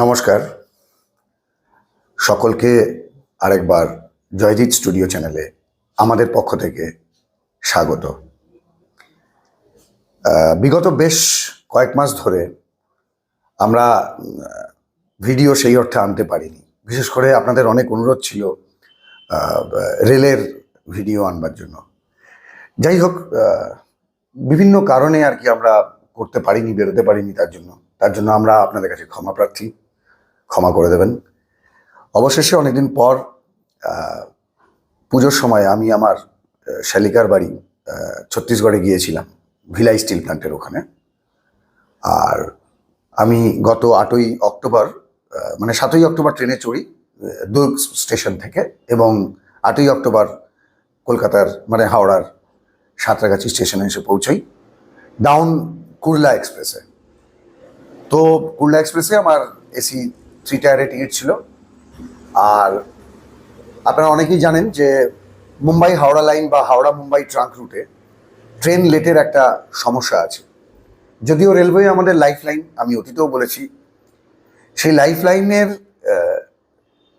নমস্কার। সকলকে আরেকবার জয়জিৎ স্টুডিও চ্যানেলে আমাদের পক্ষ থেকে স্বাগত। বিগত বেশ কয়েক মাস ধরে আমরা ভিডিও সেই অর্থে আনতে পারিনি। বিশেষ করে আপনাদের অনেক অনুরোধ ছিল রেলের ভিডিও আনবার জন্য। যাই হোক বিভিন্ন কারণে আর কি আমরা করতে পারিনি, বেরোতে পারিনি তার জন্য। তার জন্য আমরা আপনাদের কাছে ক্ষমা প্রার্থী। ক্ষমা করে দেবেন। অবশেষে অনেকদিন পর পুজোর সময় আমি আমার শালিকার বাড়ি ছত্তিশগড়ে গিয়েছিলাম, ভিলাই স্টিল প্ল্যান্টের ওখানে। আর আমি গত আটই অক্টোবর মানে সাতই অক্টোবর ট্রেনে চড়ি দুর্গ স্টেশন থেকে এবং আটই অক্টোবর কলকাতার মানে হাওড়ার সাঁতরাগাছি স্টেশনে এসে পৌঁছাই ডাউন কুরলা এক্সপ্রেসে। তো কুরলা এক্সপ্রেসে আমার এসি থ্রি টায়ারে টিকিট ছিল। আর আপনারা অনেকেই জানেন যে মুম্বাই হাওড়া লাইন বা হাওড়া মুম্বাই ট্রাঙ্ক রুটে ট্রেন লেটের একটা সমস্যা আছে। যদিও রেলওয়ে আমাদের লাইফ লাইন আমি অতীতেও বলেছি, সেই লাইফ লাইনের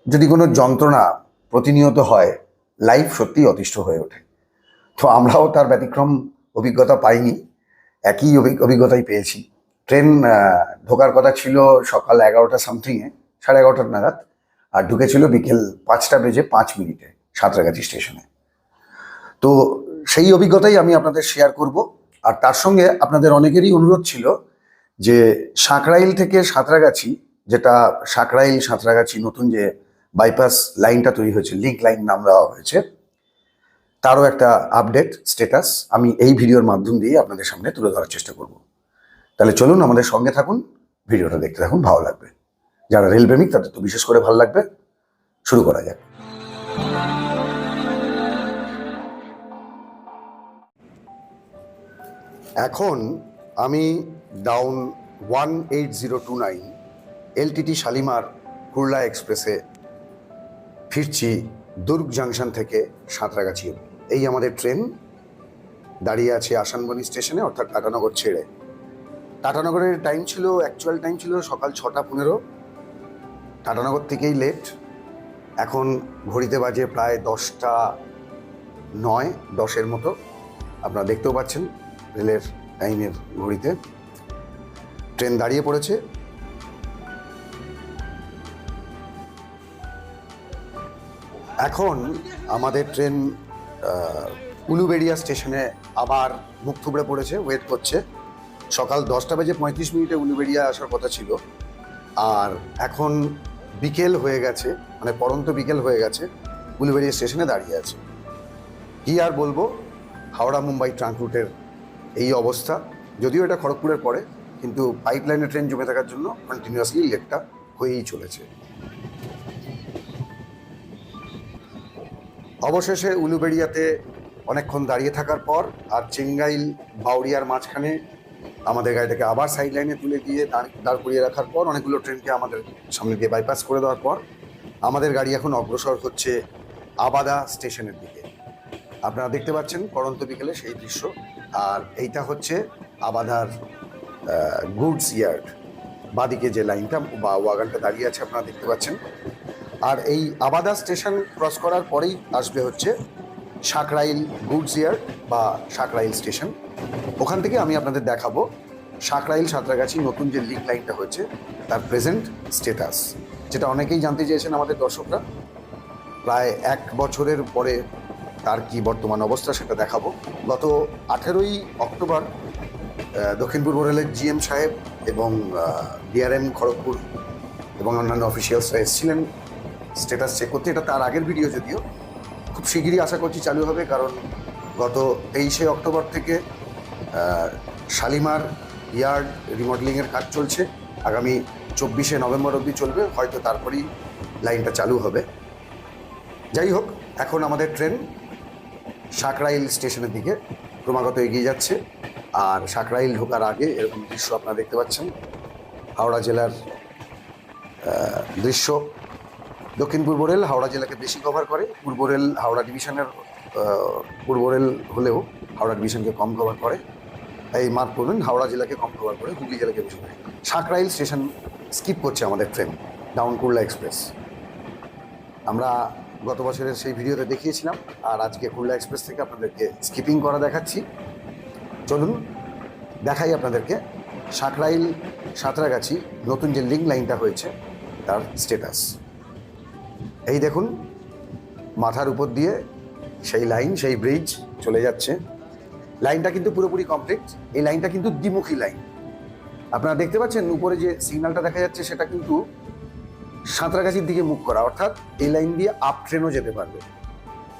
যদি কোনো যন্ত্রণা প্রতিনিয়ত হয় লাইফ সত্যিই অতিষ্ঠ হয়ে ওঠে। তো আমরাও তার ব্যতিক্রম অভিজ্ঞতা পাইনি, একই অভি- অভিজ্ঞতাই পেয়েছি। ট্রেন ঢোকার কথা ছিল সকাল এগারোটা সামথিংয়ে সাড়ে এগারোটার নাগাদ, আর ঢুকেছিল বিকেল পাঁচটা বেজে পাঁচ মিনিটে সাঁতরাগাছি স্টেশনে। তো সেই অভিজ্ঞতাই আমি আপনাদের শেয়ার করব। আর তার সঙ্গে আপনাদের অনেকেরই অনুরোধ ছিল যে সাঁকরাইল থেকে সাঁতরাগাছি, যেটা সাঁকরাইল সাঁতরাগাছি নতুন যে বাইপাস লাইনটা তৈরি হয়েছে লিঙ্ক লাইন নাম দেওয়া হয়েছে, তারও একটা আপডেট স্টেটাস আমি এই ভিডিওর মাধ্যম দিয়ে আপনাদের সামনে তুলে ধরার চেষ্টা করব। তাহলে চলুন আমাদের সঙ্গে থাকুন, ভিডিওটা দেখতে থাকুন, ভালো লাগবে। যারা রেলপ্রেমিক তাদের তো বিশেষ করে ভালো লাগবে। শুরু করা যাক। এখন আমি down one eight zero two nine LTT Shalimar Kurla এক্সপ্রেসে ফিরছি দুর্গ জাংশন থেকে সাঁতরাগাছি এই আমাদের ট্রেন দাঁড়িয়ে আছে আসানবনি স্টেশনে অর্থাৎ টাটানগর ছেড়ে। টাটানগরের টাইম ছিল অ্যাকচুয়াল টাইম ছিল সকাল ছটা পনেরো। টাটানগর থেকেই লেট এখন ঘড়িতে বাজে প্রায় দশটা নয়, দশের মতো। আপনারা দেখতেও পাচ্ছেন রেলের টাইমের ঘড়িতে। ট্রেন দাঁড়িয়ে পড়েছে। এখন আমাদের ট্রেন উলুবেড়িয়া স্টেশনে আবার মুখ থুবড়ে পড়েছে ওয়েট করছে। সকাল দশটা বাজে পঁয়ত্রিশ মিনিটে উলুবেড়িয়া আসার কথা ছিল। আর এখন বিকেল হয়ে গেছে মানে পরন্ত বিকেল হয়ে গেছে উলুবেড়িয়া স্টেশনে দাঁড়িয়ে আছে। কি আর বলব, হাওড়া মুম্বাই ট্রাঙ্ক রুটের এই অবস্থা। যদিও এটা খড়গপুরের পরে, কিন্তু পাইপলাইনে ট্রেন জমে থাকার জন্য কন্টিনিউয়াসলি লেটটা হয়েই চলেছে। অবশেষে উলুবেড়িয়াতে অনেকক্ষণ দাঁড়িয়ে থাকার পর আর চেঙ্গাইল বাউরিয়ার মাঝখানে আমাদের গাড়িটাকে আবার সাইড লাইনে তুলে দিয়ে দাঁড়- করিয়ে রাখার পর অনেকগুলো ট্রেনকে আমাদের সামনে দিয়ে বাইপাস করে দেওয়ার পর আমাদের গাড়ি এখন অগ্রসর হচ্ছে আবাদা স্টেশনের দিকে। আপনারা দেখতে পাচ্ছেন পরন্ত বিকেলে সেই দৃশ্য। আর এইটা হচ্ছে আবাদার গুডস ইয়ার্ড বাদিকে যে লাইনটা বা ওয়াগানটা দাঁড়িয়ে আছে আপনারা দেখতে পাচ্ছেন। আর এই আবাদা স্টেশন ক্রস করার পরেই আসবে হচ্ছে সাকরাইল গুডস ইয়ার্ড বা সাকরাইল স্টেশন। ওখান থেকে আমি আপনাদের দেখাবো সাকরাইল সাঁতরাগাছি নতুন যে লিঙ্ক লাইনটা হয়েছে, তার প্রেজেন্ট স্টেটাস যেটা অনেকেই জানতে চেয়েছেন আমাদের দর্শকরা। প্রায় এক বছরের পরে তার কি বর্তমান অবস্থা সেটা দেখাবো। গত আঠেরোই অক্টোবর দক্ষিণ পূর্ব রেলের জিএম সাহেব এবং ডিআরএম খড়গপুর এবং অন্যান্য অফিসিয়ালসরা এসেছিলেন। স্টেটাস চেক করতে, এটা তার আগের ভিডিও যদিও। খুব শিগগিরই আশা করছি চালু হবে, কারণ গত তেইশে অক্টোবর থেকে শালিমার ইয়ার্ড রিমডেলিংয়ের কাজ চলছে। আগামী চব্বিশে নভেম্বর অবধি চলবে, হয়তো তারপরেই লাইনটা চালু হবে। যাই হোক, এখন আমাদের ট্রেন সাকরাইল স্টেশনের দিকে ক্রমাগত এগিয়ে যাচ্ছে। আর সাকরাইল ঢোকার আগে এরকম দৃশ্য আপনারা দেখতে পাচ্ছেন। হাওড়া জেলার দৃশ্য। দক্ষিণ পূর্ব রেল হাওড়া জেলাকে বেশি কভার করে। পূর্ব রেল হাওড়া ডিভিশনের পূর্ব রেল হলেও হাওড়া ডিভিশনকে কম কভার করে। এই মার্ক করবেন, হাওড়া জেলাকে কম কভার করে হুগলি জেলাকে করে। সাকরাইল স্টেশন স্কিপ করছে আমাদের ট্রেন ডাউন কুর্লা এক্সপ্রেস। আমরা গত বছরের সেই ভিডিওতে দেখিয়েছিলাম, আর আজকে কুর্লা এক্সপ্রেস থেকে আপনাদেরকে স্কিপিং করা দেখাচ্ছি। চলুন, দেখাই আপনাদেরকে সাঁকরাইল সাঁতরাগাছি, নতুন যে লিঙ্ক লাইনটা হয়েছে, তার স্টেটাস এই দেখুন, মাথার উপর দিয়ে সেই লাইন সেই ব্রিজ চলে যাচ্ছে। লাইনটা কিন্তু পুরোপুরি কমপ্লিট এই লাইনটা কিন্তু দ্বিমুখী লাইন। আপনারা দেখতে পাচ্ছেন উপরে যে সিগন্যালটা দেখা যাচ্ছে, সেটা কিন্তু সাঁতরাগাছির দিকে মুখ করা। অর্থাৎ এই লাইন দিয়ে আপ ট্রেনও যেতে পারবে।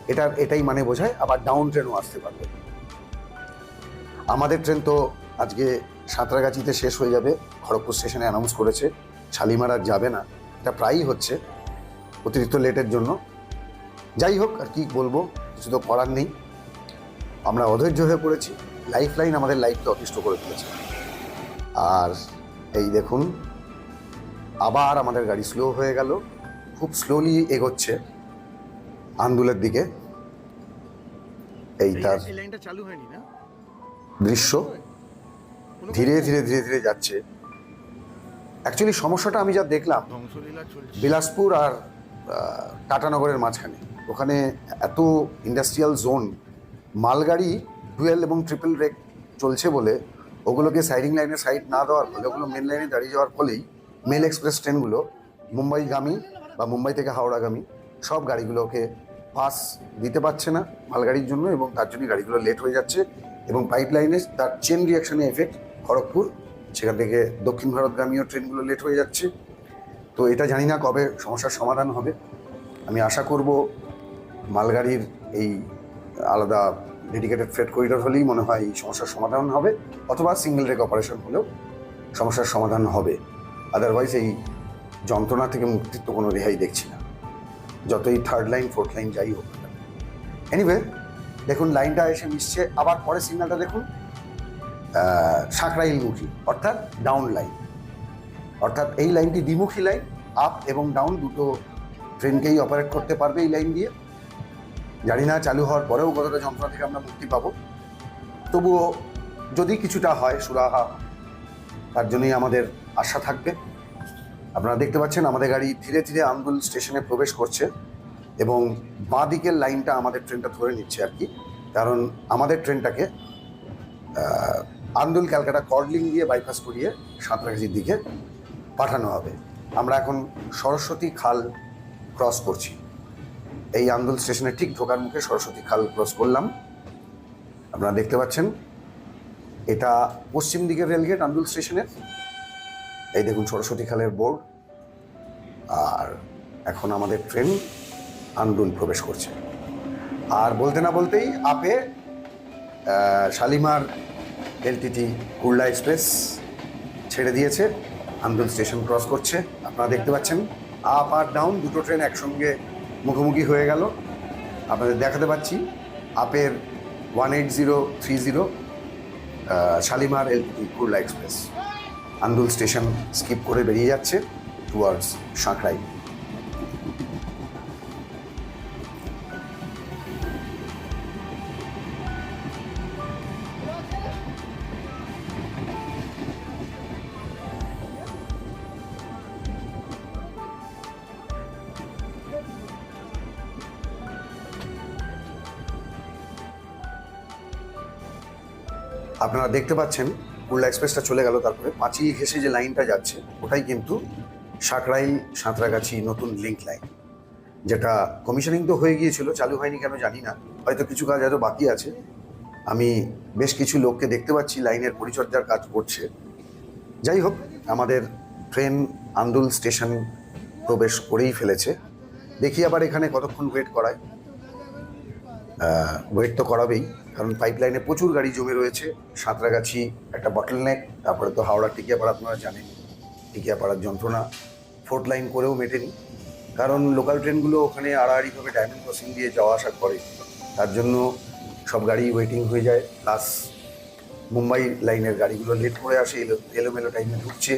এটা, এটাই মানে বোঝায়, আবার ডাউন ট্রেনও আসতে পারবে। আমাদের ট্রেন তো আজকে সাঁতরাগাছিতে শেষ হয়ে যাবে। খড়গপুর স্টেশনে অ্যানাউন্স করেছে। শালিমার আর যাবে না। এটা প্রায়ই হচ্ছে অতিরিক্ত লেটের জন্য। যাই হোক, আর কি বলব, কিছু তো করার নেই। আমরা অধৈর্য হয়ে পড়েছি। লাইফ লাইন আমাদের লাইফকে অতিষ্ঠ করে তুলেছে। আর এই দেখুন আবার আমাদের গাড়ি স্লো হয়ে গেল। খুব স্লোলি এগোচ্ছে আন্দুলের দিকে। এই তার লাইনটা চালু হয়নি না? দৃশ্য ধীরে ধীরে ধীরে ধীরে যাচ্ছে। অ্যাকচুয়ালি সমস্যাটা আমি যা দেখলাম বিলাসপুর আর টাটানগরের মাঝখানে। ওখানে এত ইন্ডাস্ট্রিয়াল জোন মালগাড়ি ডুয়েল এবং ট্রিপল রেক চলছে বলে ওগুলোকে সাইডিং লাইনে সাইড না দেওয়ার ফলে, ওগুলো মেন লাইনে দাঁড়িয়ে যাওয়ার ফলেই মেল এক্সপ্রেস ট্রেনগুলো মুম্বাইগামী বা মুম্বাই থেকে হাওড়াগামী সব গাড়িগুলোকে পাস দিতে পারছে না মালগাড়ির জন্য এবং তার জন্য গাড়িগুলো লেট হয়ে যাচ্ছে এবং পাইপ লাইনে তার চেন রিয়াকশনে এফেক্ট খড়গপুর, সেখান থেকে দক্ষিণ ভারতগামীও ট্রেনগুলো লেট হয়ে যাচ্ছে। তো এটা জানি না কবে সমস্যার সমাধান হবে। আমি আশা করব মালগাড়ির এই আলাদা ডেডিকেটেড ফ্রেড করিডোর হলেই মনে হয় এই সমস্যার সমাধান হবে, অথবা সিঙ্গেল রেক অপারেশন হলেও সমস্যার সমাধান হবে। আদারওয়াইজ এই যন্ত্রণা থেকে মুক্তির তো কোনো রেহাই দেখছি না। যতই থার্ড লাইন ফোর্থ লাইন যাই হোক এনিওয়ে দেখুন লাইনটা এসে মিশছে, আবার পরে সিগন্যালটা দেখুন। সাঁকরাইলমুখী অর্থাৎ ডাউন লাইন অর্থাৎ এই লাইনটি দ্বিমুখী লাইন আপ এবং ডাউন দুটো ট্রেনকেই অপারেট করতে পারবে এই লাইন দিয়ে। জানি না, চালু হওয়ার পরেও কতটা যন্ত্রণা থেকে আমরা মুক্তি পাবো। তবুও যদি কিছুটা হয় সুরাহা, তার জন্যই আমাদের আশা থাকবে। আপনারা দেখতে পাচ্ছেন, আমাদের গাড়ি ধীরে ধীরে আন্দুল স্টেশনে প্রবেশ করছে এবং বাঁ দিকের লাইনটা আমাদের ট্রেনটা ধরে নিচ্ছে আর কি। কারণ আমাদের ট্রেনটাকে আন্দুল ক্যালকাটা কর্ডলিং দিয়ে বাইপাস করিয়ে সাঁতরাগাছির দিকে পাঠানো হবে। আমরা এখন সরস্বতী খাল ক্রস করছি। এই আন্দুল স্টেশনে ঠিক ঢোকার মুখে সরস্বতী খাল ক্রস করলাম। আপনারা দেখতে পাচ্ছেন, এটা পশ্চিম দিকের রেলগেট আন্দুল স্টেশনের। এই দেখুন সরস্বতী খালের বোর্ড। আর এখন আমাদের ট্রেন আন্দুল প্রবেশ করছে। আর বলতে না বলতেই আপে শালিমার এলটিটি কুর্লা এক্সপ্রেস ছেড়ে দিয়েছে, আন্দুল স্টেশন ক্রস করছে। আপনারা দেখতে পাচ্ছেন, আপ আর ডাউন দুটো ট্রেন একসঙ্গে মুখোমুখি হয়ে গেল। আপনাদের দেখাতে পাচ্ছি আপের one eight zero three zero Shalimar L Kurla express. Andul station skip করে বেরিয়ে যাচ্ছে টুয়ার্ডস সাঁকড়াই আপনারা দেখতে পাচ্ছেন কুর্লা এক্সপ্রেসটা চলে গেল, তারপরে পাঁচিল ঘেসে যে লাইনটা যাচ্ছে, ওটাই কিন্তু সাঁকরাইল সাঁতরাগাছি নতুন লিঙ্ক লাইন যেটা কমিশনিং তো হয়ে গিয়েছিল, চালু হয়নি কেন জানি না, হয়তো কিছু কাজ হয়তো বাকি আছে। আমি বেশ কিছু লোককে দেখতে পাচ্ছি, লাইনের পরিচর্যার কাজ করছে। যাই হোক, আমাদের ট্রেন আন্দুল স্টেশন প্রবেশ করেই ফেলেছে। দেখি আবার এখানে কতক্ষণ ওয়েট করায়। ওয়েট তো করাবেই। কারণ পাইপলাইনে প্রচুর গাড়ি জমে রয়েছে। সাঁতরাগাছি, একটা বটল নেক তারপরে তো হাওড়া টিকিয়াপাড়া, আপনারা জানেন, টিকিয়াপাড়ার যন্ত্রণা। ফোর্ট লাইন করেও মেটেনি। কারণ লোকাল ট্রেনগুলো ওখানে আড়াআড়িভাবে ডায়মন্ড ক্রসিং দিয়ে যাওয়া আসা করে। তার জন্য সব গাড়ি ওয়েটিং হয়ে যায়। প্লাস মুম্বাই লাইনের গাড়িগুলো লেট করে আসে, এলো, এলোমেলো টাইমে ঢুকছে।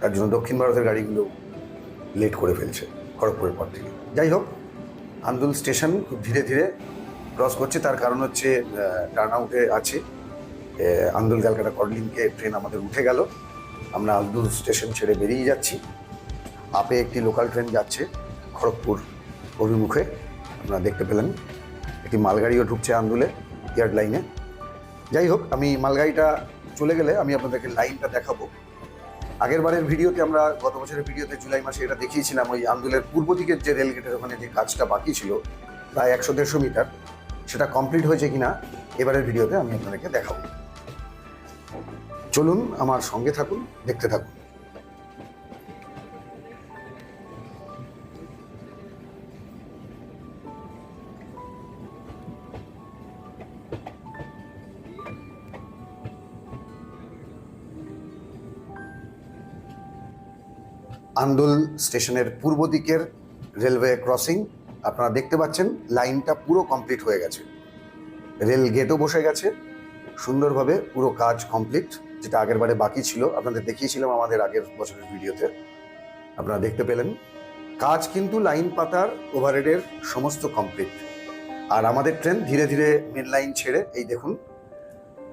তার জন্য দক্ষিণ ভারতের গাড়িগুলো লেট করে ফেলছে, খড়গপুরের পর থেকে। যাই হোক, আন্দুল স্টেশন খুব ধীরে ধীরে ক্রস করছে, তার কারণ হচ্ছে টার্ন আউটে আছে। আন্দুল ক্যালকাটা কর্লিংকে ট্রেন আমাদের উঠে গেল। আমরা আলদুল স্টেশন ছেড়ে বেরিয়ে যাচ্ছি। আপে একটি লোকাল ট্রেন যাচ্ছে, খড়গপুর অভিমুখে। আপনারা দেখতে পেলেন, একটি মালগাড়িও ঢুকছে আন্দুলে ইয়ার্ড লাইনে যাই হোক, আমি মালগাড়িটা চলে গেলে আমি আপনাদেরকে লাইনটা দেখাবো। আগের বারের ভিডিওতে আমরা গত বছরের ভিডিওতে জুলাই মাসে এটা দেখিয়েছিলাম, ওই আন্দুলের পূর্ব দিকের যে রেলগেটের ওখানে যে কাজটা বাকি ছিল, প্রায় একশো দেড়শো মিটার। সেটা কমপ্লিট হয়েছে কিনা এবারের ভিডিওতে আমি আপনাদেরকে দেখাবো। চলুন আমার সঙ্গে থাকুন, দেখতে থাকুন। আন্দোল স্টেশনের পূর্ব দিকের রেলওয়ে ক্রসিং আপনারা দেখতে পাচ্ছেন, লাইনটা পুরো কমপ্লিট হয়ে গেছে। রেল গেটও বসে গেছে। সুন্দরভাবে পুরো কাজ কমপ্লিট যেটা আগের বারে বাকি ছিল। আপনাদের দেখিয়েছিলাম আমাদের আগের বছরের ভিডিওতে। আপনারা দেখতে পেলেন। কাজ কিন্তু লাইন পাতার ওভারহেডের সমস্ত কমপ্লিট আর আমাদের ট্রেন ধীরে ধীরে মেন লাইন ছেড়ে, এই দেখুন,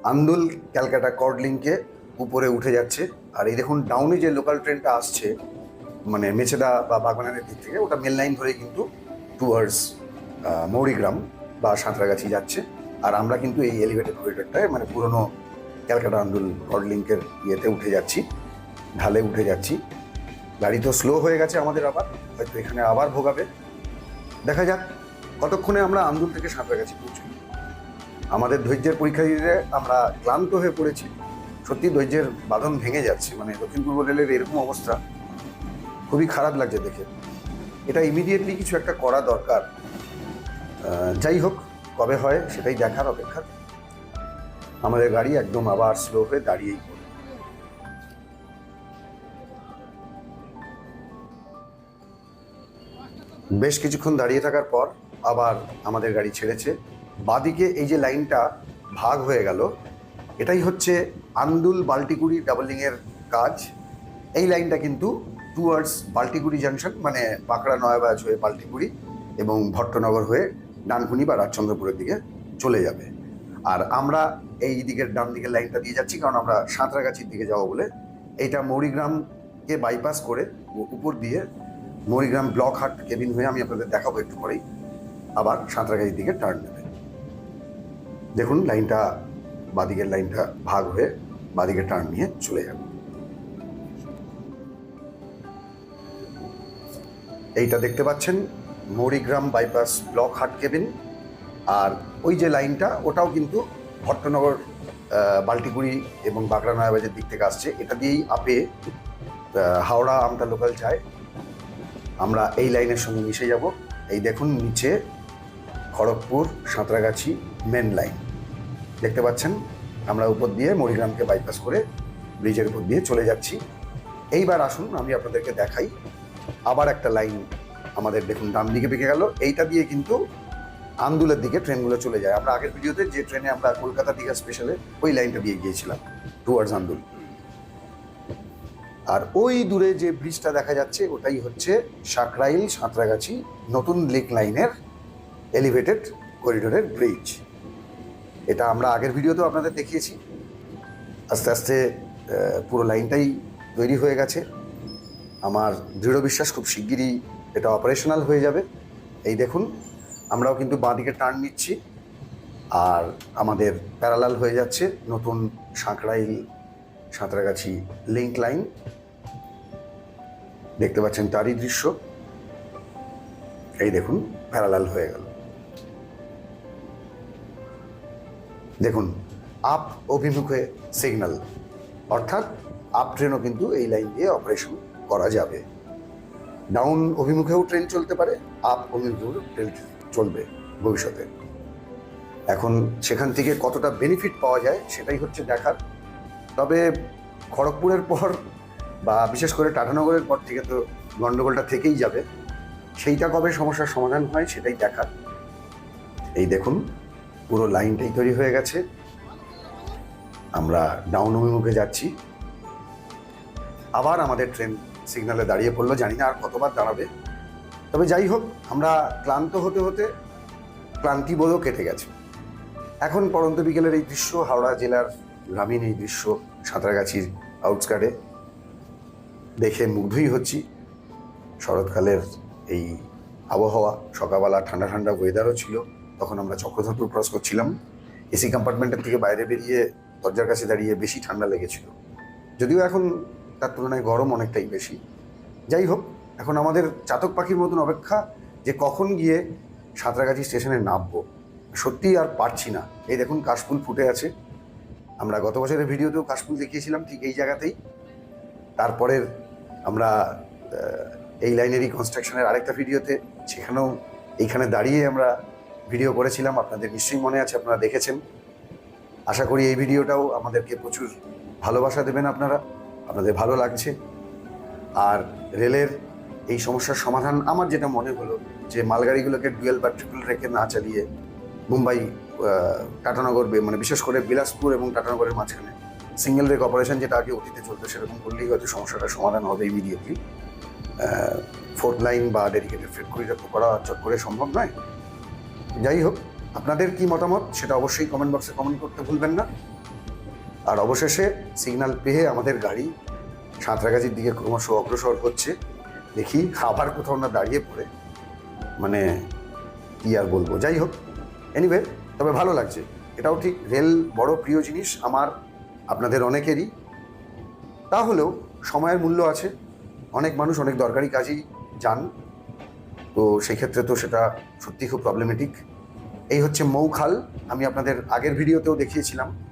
আন্দোল ক্যালকাটা কর্ড লিঙ্কে উপরে উঠে যাচ্ছে। আর এই দেখুন ডাউনে যে লোকাল ট্রেনটা আসছে মানে মেছেদা বা বাগবানের দিক থেকে, ওটা মেন লাইন ধরে কিন্তু টুয়ার্ডস মৌরিগ্রাম বা সাঁতরাগাছি যাচ্ছে। আর আমরা কিন্তু এই এলিভেটেড করিডরটায় মানে পুরনো ক্যালকাটা আন্দোল কর্ড লিঙ্কের ইয়েতে উঠে যাচ্ছি, ঢালে উঠে যাচ্ছি। গাড়ি তো স্লো হয়ে গেছে আমাদের আবার, হয়তো এখানে আবার ভোগাবে। দেখা যাক, কতক্ষণে আমরা আন্দোল থেকে সাঁতরাগাছি পৌঁছই। আমাদের ধৈর্যের পরীক্ষা দিতে আমরা ক্লান্ত হয়ে পড়েছি। সত্যি ধৈর্যের বাঁধন ভেঙে যাচ্ছে মানে দক্ষিণ পূর্ব রেলের এরকম অবস্থা। খুবই খারাপ লাগছে দেখে। এটা ইমিডিয়েটলি কিছু একটা করা দরকার। যাই হোক, কবে হয় সেটাই দেখার অপেক্ষা। আমাদের গাড়ি একদম আবার স্লো হয়ে দাঁড়িয়েই। বেশ কিছুক্ষণ দাঁড়িয়ে থাকার পর আবার আমাদের গাড়ি ছেড়েছে। বাদিকে এই যে লাইনটা ভাগ হয়ে গেল, এটাই হচ্ছে আন্দুল বাল্টিকুড়ি ডাবলিংয়ের কাজ। এই লাইনটা কিন্তু টুয়ার্ডস বাল্টিকুড়ি জাংশন মানে বাঁকড়া নয়াবাজ হয়ে বাল্টিকুড়ি এবং ভট্টনগর হয়ে ডানকুনি বা রাজচন্দ্রপুরের দিকে চলে যাবে। আর আমরা এই দিকের ডান দিকের লাইনটা দিয়ে যাচ্ছি, কারণ আমরা সাঁতরাগাছির দিকে যাব বলে। এইটা মৌরিগ্রামকে বাইপাস করে উপর দিয়ে মৌরিগ্রাম ব্লক হাট কেবিন হয়ে আমি আপনাদের দেখাবো একটু পরেই। আবার সাঁতরাগাছির দিকে টার্ন নেবে। দেখুন, লাইনটা বাদিকের লাইনটা ভাগ হয়ে বাদিকে টার্ন নিয়ে চলে যাবে। এইটা দেখতে পাচ্ছেন, Mourigram bypass block hut cabin. আর ওই যে লাইনটা, ওটাও কিন্তু ভট্টনগর বাল্টিগুড়ি এবং বাগড়া নয়াবাজের দিক থেকে আসছে। এটা দিয়েই আপে হাওড়া আমটা লোকাল যায় আমরা এই লাইনের সঙ্গে মিশে যাব। এই দেখুন, নিচে খড়গপুর, সাঁতরাগাছি মেন লাইন দেখতে পাচ্ছেন, আমরা উপর দিয়ে মরিগ্রামকে বাইপাস করে ব্রিজের উপর দিয়ে চলে যাচ্ছি। এইবার আসুন, আমি আপনাদেরকে দেখাই। আবার একটা লাইন আমাদের দেখুন, ডান দিকে পেকে গেল। এইটা দিয়ে কিন্তু আন্দুলের দিকে ট্রেনগুলো চলে যায়। আমরা আগের ভিডিওতে যে ট্রেনে আমরা কলকাতা দীঘা স্পেশালে ওই লাইনটা দিয়ে গিয়েছিলাম টুয়ার্ডস আন্দুল। আর ওই দূরে যে ব্রিজটা দেখা যাচ্ছে, ওটাই হচ্ছে সাকরাইল, সাঁতরাগাছি, নতুন লেক লাইনের এলিভেটেড করিডোরের ব্রিজ এটা আমরা আগের ভিডিওতেও আপনাদের দেখিয়েছি। আস্তে আস্তে পুরো লাইনটাই তৈরি হয়ে গেছে। আমার দৃঢ় বিশ্বাস খুব শিগগিরই এটা অপারেশনাল হয়ে যাবে। এই দেখুন, আমরাও কিন্তু বাঁদিকে টার্ন নিচ্ছি আর আমাদের প্যারালাল হয়ে যাচ্ছে নতুন সাঁকড়াইল সাঁতরাগাছি লিঙ্ক লাইন দেখতে পাচ্ছেন তারই দৃশ্য। এই দেখুন প্যারালাল হয়ে গেল। দেখুন আপ অভিমুখে সিগন্যাল অর্থাৎ আপ ট্রেনও কিন্তু এই লাইন দিয়ে অপারেশন করা যাবে। ডাউন অভিমুখেও ট্রেন চলতে পারে, আপ অভিমুখেও ট্রেন চলবে ভবিষ্যতে। এখন সেখান থেকে কতটা বেনিফিট পাওয়া যায় সেটাই হচ্ছে দেখার। তবে খড়গপুরের পর বা বিশেষ করে টাটানগরের পর থেকে তো গণ্ডগোলটা থেকেই যাবে। সেইটা কবে সমস্যার সমাধান হয় সেটাই দেখার। এই দেখুন, পুরো লাইনটাই তৈরি হয়ে গেছে। আমরা ডাউন অভিমুখে যাচ্ছি। আবার আমাদের ট্রেন সিগন্যালে দাঁড়িয়ে পড়ল, জানি না আর কতবার দাঁড়াবে। তবে যাই হোক, আমরা ক্লান্ত হতে হতে ক্লান্তি বোধও কেটে গেছে। এখন পরন্ত বিকেলের এই দৃশ্য, হাওড়া জেলার গ্রামীণ এই দৃশ্য, সাঁতরাগাছির আউটস্কার্টে দেখে মুগ্ধই হচ্ছি। শরৎকালের এই আবহাওয়া, সকালবেলা ঠান্ডা ঠান্ডা ওয়েদারও ছিল, তখন আমরা চক্রধরপুর ক্রস করছিলাম। এসি কম্পার্টমেন্টের থেকে বাইরে বেরিয়ে দরজার কাছে দাঁড়িয়ে বেশি ঠান্ডা লেগেছিল। যদিও এখন তার তুলনায় গরম অনেকটাই বেশি। যাই হোক, এখন আমাদের চাতক পাখির মতন অপেক্ষা যে কখন গিয়ে সাঁতরাগাছি স্টেশনে নামবো। সত্যি আর পারছি না। এই দেখুন, কাশফুল ফুটে আছে। আমরা গত বছরের ভিডিওতেও কাশফুল দেখিয়েছিলাম ঠিক এই জায়গাতেই। তারপরের আমরা এই লাইনেরই কনস্ট্রাকশনের আরেকটা ভিডিওতে, সেখানেও এইখানে দাঁড়িয়ে আমরা ভিডিও করেছিলাম। আপনাদের নিশ্চয়ই মনে আছে, আপনারা দেখেছেন। আশা করি এই ভিডিওটাও আমাদেরকে প্রচুর ভালোবাসা দেবেন আপনারা। আপনাদের ভালো লাগছে। আর রেলের এই সমস্যার সমাধান আমার যেটা মনে হলো যে মালগাড়িগুলোকে ডুয়েল বা ট্রিপল রেখে না চালিয়ে মুম্বাই টাটানগর মানে বিশেষ করে বিলাসপুর এবং টাটানগরের মাঝখানে সিঙ্গেল রেক অপারেশন যেটা আগে অতীতে চলতো সেরকম করলেই হয়তো সমস্যাটার সমাধান হবে ইমিডিয়েটলি ফোর্থ লাইন বা ডেডিকেটেড ফ্রেড করিডর করা চট করে সম্ভব নয়। যাই হোক, আপনাদের কি মতামত সেটা অবশ্যই কমেন্ট বক্সে কমেন্ট করতে ভুলবেন না। আর অবশেষে সিগন্যাল পেয়ে আমাদের গাড়ি সাঁতরাগাছির দিকে ক্রমশ অগ্রসর হচ্ছে। দেখি আবার কোথাও না দাঁড়িয়ে পড়ে। মানে কি আর বলব? যাই হোক এনিওয়ে তবে ভালো লাগছে। এটাও ঠিক, রেল বড় প্রিয় জিনিস আমার, আপনাদের অনেকেরই। তাহলেও সময়ের মূল্য আছে। অনেক মানুষ অনেক দরকারি কাজেই যান। তো সেক্ষেত্রে তো সেটা সত্যি খুব প্রবলেমেটিক এই হচ্ছে মৌখাল। আমি আপনাদের আগের ভিডিওতেও দেখিয়েছিলাম।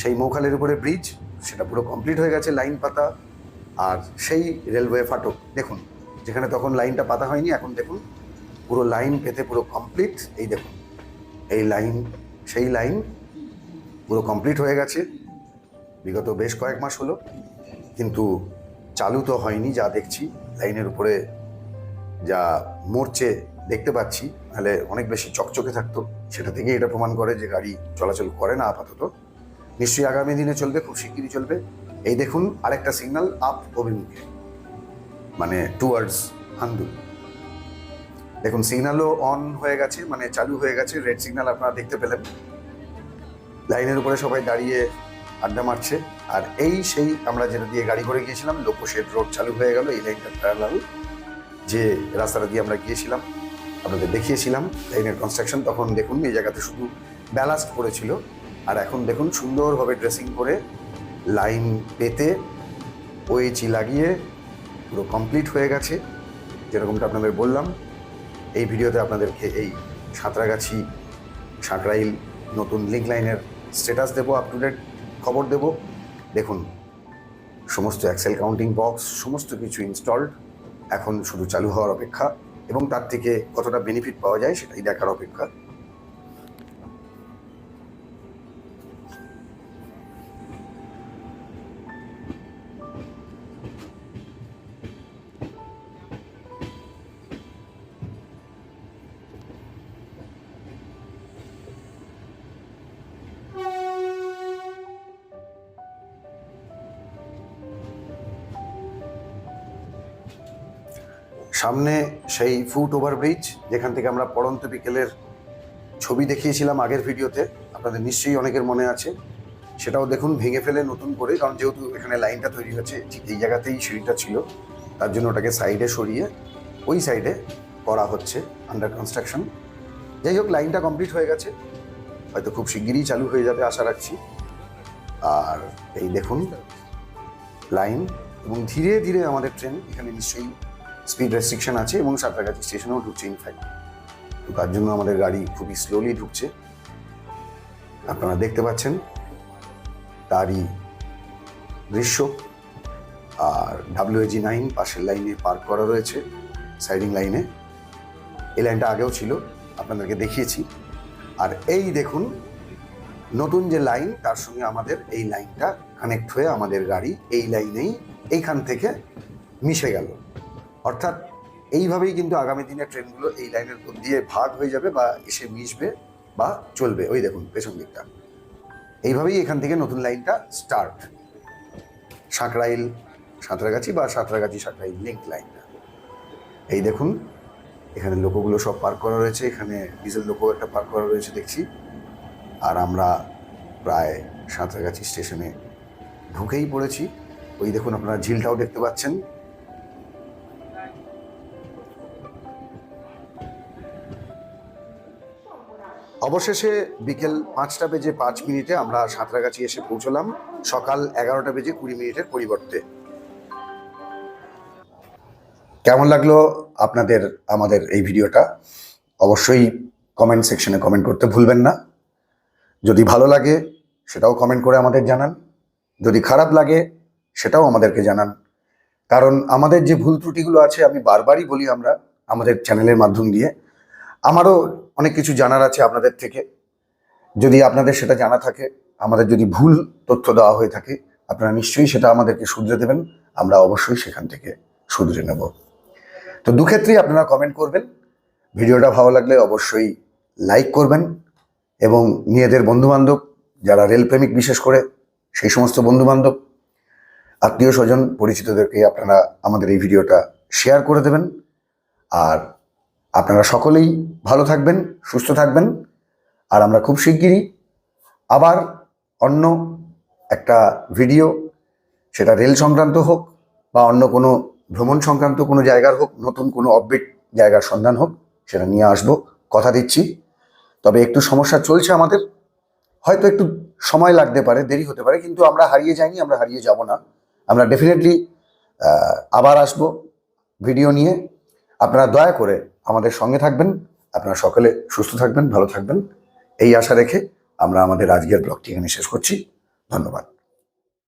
সেই মৌখালের উপরে ব্রিজ সেটা পুরো কমপ্লিট হয়ে গেছে লাইন পাতা, আর সেই রেলওয়ে ফাটক। দেখুন, যেখানে তখন লাইনটা পাতা হয়নি, এখন দেখুন, পুরো লাইন পেতে পুরো কমপ্লিট এই দেখুন, এই লাইন সেই লাইন পুরো কমপ্লিট হয়ে গেছে। বিগত বেশ কয়েক মাস হলো, কিন্তু চালু তো হয়নি, যা দেখছি লাইনের উপরে যা মরচে দেখতে পাচ্ছি তাহলে অনেক বেশি চকচকে থাকতো। সেটা থেকেই এটা প্রমাণ করে যে গাড়ি চলাচল করে না আপাতত। নিশ্চয়ই আগামী দিনে চলবে, খুব শিগগিরই চলবে। এই দেখুন, আরেকটা সিগনাল আপ অভিমুখে। মানে টুয়ার্ডস হান্দু দেখুন সিগনালও অন হয়ে গেছে মানে চালু হয়ে গেছে রেড সিগনাল আপনারা দেখতে পেলেন। লাইনের উপরে সবাই দাঁড়িয়ে আড্ডা মারছে। আর এই সেই আমরা যেটা দিয়ে গাড়ি করে গিয়েছিলাম, লোকোশেড রোড চালু হয়ে গেল, এই লাইনটা প্যারালাল যে রাস্তাটা দিয়ে আমরা গিয়েছিলাম, আপনাদের দেখিয়েছিলাম, লাইনের কনস্ট্রাকশন তখন দেখুন, এই জায়গাতে শুধু ব্যালাস্ট করেছিল আর এখন দেখুন সুন্দরভাবে ড্রেসিং করে লাইন পেতে ওয়েচি লাগিয়ে পুরো কমপ্লিট হয়ে গেছে। যেরকমটা আপনাদের বললাম, এই ভিডিওতে আপনাদেরকে এই সাঁতরাগাছি সাঁকরাইল নতুন লিঙ্ক লাইনের স্ট্যাটাস দেবো আপ টু ডেট খবর দেবো। দেখুন, সমস্ত অ্যাক্সেল কাউন্টিং বক্স সমস্ত কিছু ইনস্টলড এখন শুধু চালু হওয়ার অপেক্ষা এবং তার থেকে কতটা বেনিফিট পাওয়া যায় সেটাই দেখার অপেক্ষা। সামনে সেই ফুট ওভারব্রিজ যেখান থেকে আমরা পড়ন্ত বিকেলের ছবি দেখিয়েছিলাম আগের ভিডিওতে, আপনাদের নিশ্চয়ই অনেকের মনে আছে। সেটাও দেখুন, ভেঙে ফেলে নতুন করে, কারণ যেহেতু এখানে লাইনটা তৈরি হয়েছে, ঠিক এই জায়গাতেই সিঁড়িটা ছিল, তার জন্য ওটাকে সাইডে সরিয়ে ওই সাইডে করা হচ্ছে আন্ডার কনস্ট্রাকশন যাই হোক, লাইনটা কমপ্লিট হয়ে গেছে। হয়তো খুব শিগগিরই চালু হয়ে যাবে, আশা রাখছি। আর এই দেখুন, লাইন, এবং ধীরে ধীরে আমাদের ট্রেন, এখানে নিশ্চয়ই স্পিড রেস্ট্রিকশন আছে এবং সাঁতরাগাছি স্টেশনেও ঢুকছে ইনফ্যাক্ট তো তার জন্য আমাদের গাড়ি খুবই স্লোলি ঢুকছে। আপনারা দেখতে পাচ্ছেন তারই দৃশ্য। আর ডাব্লিউএজি নাইন পাশের লাইনে পার্ক করা রয়েছে সাইডিং লাইনে এই লাইনটা আগেও ছিল, আপনাদেরকে দেখিয়েছি। আর এই দেখুন, নতুন যে লাইন তার সঙ্গে আমাদের এই লাইনটা কানেক্ট হয়ে আমাদের গাড়ি এই লাইনেই এইখান থেকে মিশে গেল। অর্থাৎ এইভাবেই কিন্তু আগামী দিনে ট্রেনগুলো এই লাইনের দিয়ে ভাগ হয়ে যাবে বা এসে মিশবে বা চলবে। ওই দেখুন, পেছন দিকটা। এইভাবেই এখান থেকে নতুন লাইনটা স্টার্ট সাঁকরাইল সাঁতরাগাছি বা সাঁতরাগাছি সাঁকরাইল লিঙ্ক লাইনটা এই দেখুন, এখানে লোকোগুলো সব পার্ক করা রয়েছে। এখানে ডিজেল লোকও একটা পার্ক করা রয়েছে, দেখছি। আর আমরা প্রায় সাঁতরাগাছি স্টেশনে ঢুকেই পড়েছি। ওই দেখুন, আপনারা ঝিলটাও দেখতে পাচ্ছেন। অবশেষে বিকেল পাঁচটা বেজে পাঁচ মিনিটে আমরা সাঁতরাগাছি এসে পৌঁছলাম। সকাল এগারোটা বেজে কুড়ি মিনিটের পরিবর্তে। কেমন লাগল আপনাদের, আমাদের এই ভিডিওটা? অবশ্যই কমেন্ট সেকশনে কমেন্ট করতে ভুলবেন না। যদি ভালো লাগে, সেটাও কমেন্ট করে আমাদের জানান। যদি খারাপ লাগে, সেটাও আমাদেরকে জানান। কারণ আমাদের যে ভুল ত্রুটিগুলো আছে, আমি বারবারই বলি আমরা, আমাদের চ্যানেলের মাধ্যম দিয়ে। আমারও অনেক কিছু জানার আছে আপনাদের থেকে। যদি আপনাদের সেটা জানা থাকে, আমাদের যদি ভুল তথ্য দেওয়া হয়ে থাকে, আপনারা নিশ্চয়ই সেটা আমাদেরকে শুধরে দেবেন। আমরা অবশ্যই সেখান থেকে শুধরে নেব। তো দুক্ষেত্রেই আপনারা কমেন্ট করবেন। ভিডিওটা ভালো লাগলে অবশ্যই লাইক করবেন এবং নিজেদের বন্ধুবান্ধব, যারা রেলপ্রেমিক বিশেষ করে, সেই সমস্ত বন্ধুবান্ধব, আত্মীয় স্বজন, পরিচিতদেরকে আপনারা আমাদের এই ভিডিওটা শেয়ার করে দেবেন। আর আপনারা সকলেই ভালো থাকবেন, সুস্থ থাকবেন। আর আমরা খুব শিগগিরই আবার অন্য একটা ভিডিও, সেটা রেল সংক্রান্ত হোক বা অন্য কোনো ভ্রমণ সংক্রান্ত কোনো জায়গার হোক, নতুন কোনো অপডেট জায়গার সন্ধান হোক, সেটা নিয়ে আসব, কথা দিচ্ছি। তবে একটু সমস্যা চলছে আমাদের, হয়তো একটু সময় লাগতে পারে, দেরি হতে পারে, কিন্তু আমরা হারিয়ে যাইনি, আমরা হারিয়ে যাব না। আমরা ডেফিনেটলি আবার আসব ভিডিও নিয়ে। আপনারা দয়া করে আমাদের সঙ্গে থাকবেন। আপনারা সকলে সুস্থ থাকবেন, ভালো থাকবেন। এই আশা রেখে আমরা আমাদের আজকের ব্লগটি এখানে শেষ করছি। ধন্যবাদ।